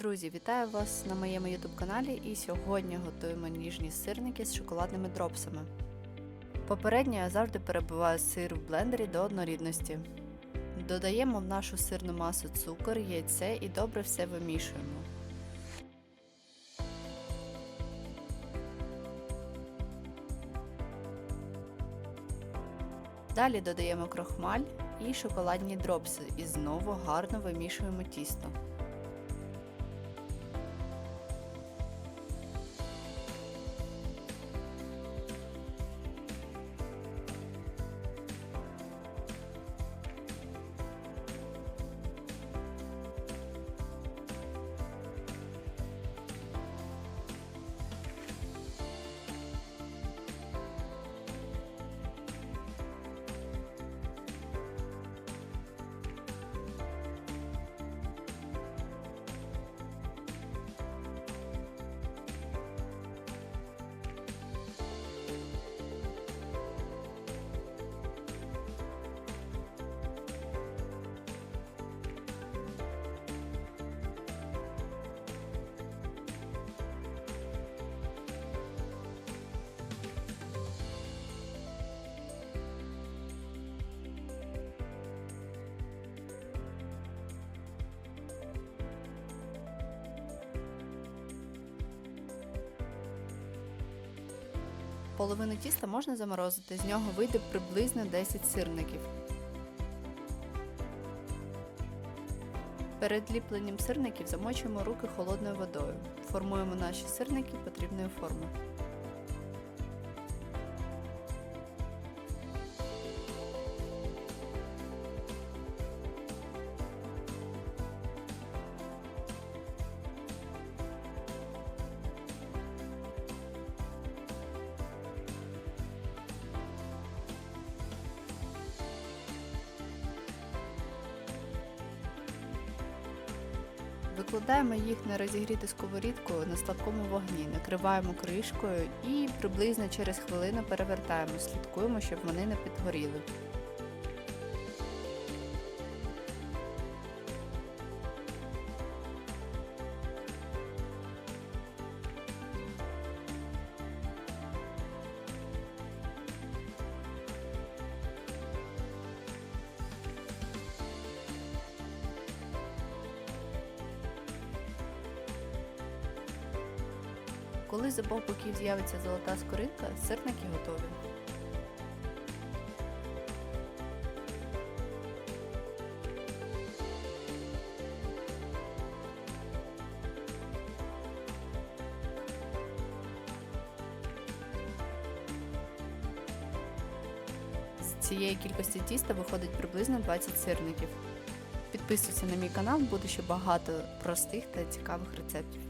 Друзі, вітаю вас на моєму YouTube каналі і сьогодні готуємо ніжні сирники з шоколадними дропсами. Попередньо я завжди перебиваю сир в блендері до однорідності. Додаємо в нашу сирну масу цукор, яйце і добре все вимішуємо. Далі додаємо крохмаль і шоколадні дропси і знову гарно вимішуємо тісто. Половину тіста можна заморозити, з нього вийде приблизно 10 сирників. Перед ліпленням сирників замочуємо руки холодною водою. Формуємо наші сирники потрібної форми. Викладаємо їх на розігріту сковорідку на слабкому вогні, накриваємо кришкою і приблизно через хвилину перевертаємо, слідкуємо, щоб вони не підгоріли. Коли з обох боків з'явиться золота скоринка, сирники готові. З цієї кількості тіста виходить приблизно 20 сирників. Підписуйся на мій канал, буде ще багато простих та цікавих рецептів.